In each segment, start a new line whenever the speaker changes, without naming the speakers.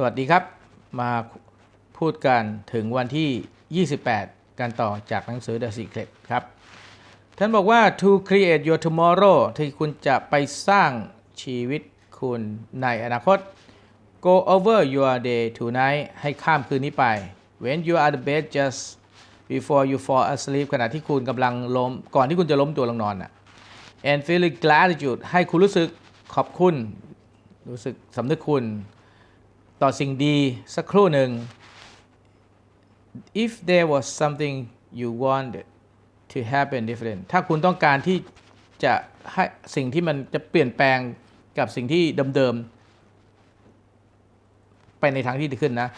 สวัสดีครับ มาพูดกันถึงวันที่ 28 กันต่อจากหนังสือ The Secret ครับ ท่านบอกว่า to create your tomorrow ที่คุณจะไปสร้างชีวิตคุณในอนาคต go over your day tonight ให้ข้ามคืนนี้ไป when you are the bed just before you fall asleep ขณะที่คุณกำลังล้มก่อนที่คุณจะล้มตัวลงนอนน่ะ and feel gratitude ให้คุณรู้สึกขอบคุณ รู้สึกสำนึกคุณ ต่อสิ่งดีสักครู่หนึ่ง if there was something you wanted to happen different ถ้าคุณต้องการที่จะให้สิ่งที่มันจะเปลี่ยนแปลงกับสิ่งที่เดิมๆไปในทางที่ดีขึ้นนะ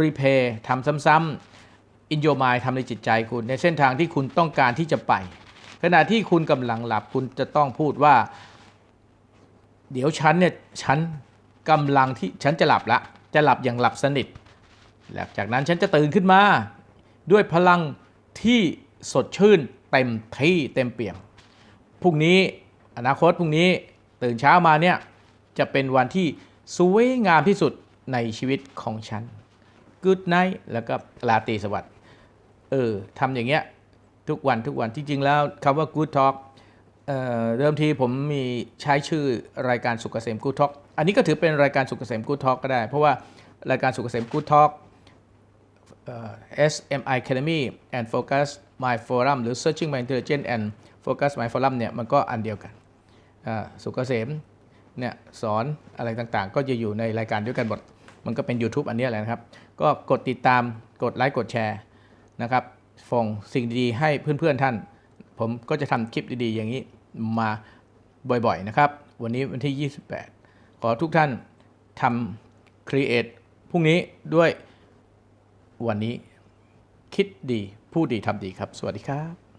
replay ทำซ้ำๆ in your mind ทำในจิตใจคุณ ในเส้นทางที่คุณต้องการที่จะไป ขณะที่คุณกำลังหลับคุณจะต้องพูดว่า เดี๋ยวฉันเนี่ยฉันกำลังที่ฉันจะหลับละ จะหลับอย่างหลับสนิทหลังจากนั้นฉันจะตื่นขึ้นมา ด้วยพลังที่สดชื่นเต็มที่เต็มเปี่ยมพรุ่งนี้อนาคตพรุ่งนี้ตื่นเช้ามาเนี่ยจะเป็นวันที่สวยงามที่สุดในชีวิตของฉัน Good night แล้วก็ลาตีสวัสดิ์เออทำอย่างเงี้ยทุกวันทุกวันที่จริงแล้วคำว่า Good Talk เอ่อเริ่มทีผมมีใช้ชื่อรายการสุกเกษม Good Talk อันนี้ก็ถือเป็นรายการสุกเกษม Good Talk ก็ได้ เพราะว่ารายการสุกเกษม Good Talk เอ่อ SMI Academy and Focus My Forum หรือ Searching My Intelligence and Focus My Forum เนี่ยมันก็อันเดียวกันสุกเกษมเนี่ยสอนอะไรต่างๆ ก็จะอยู่ในรายการด้วยกันหมด มันก็เป็น YouTube อันนี้แหละนะครับ ก็กดติดตามกดไลค์กดแชร์นะครับส่งสิ่งดีๆให้เพื่อนๆท่าน ผมก็จะทำคลิปดีๆอย่างนี้ มาบ่อยๆนะครับ วันนี้วันที่ 28 ขอทุกท่านทำครีเอทพรุ่งนี้ด้วยวันนี้คิดดี พูดดีทำดีครับ สวัสดีครับ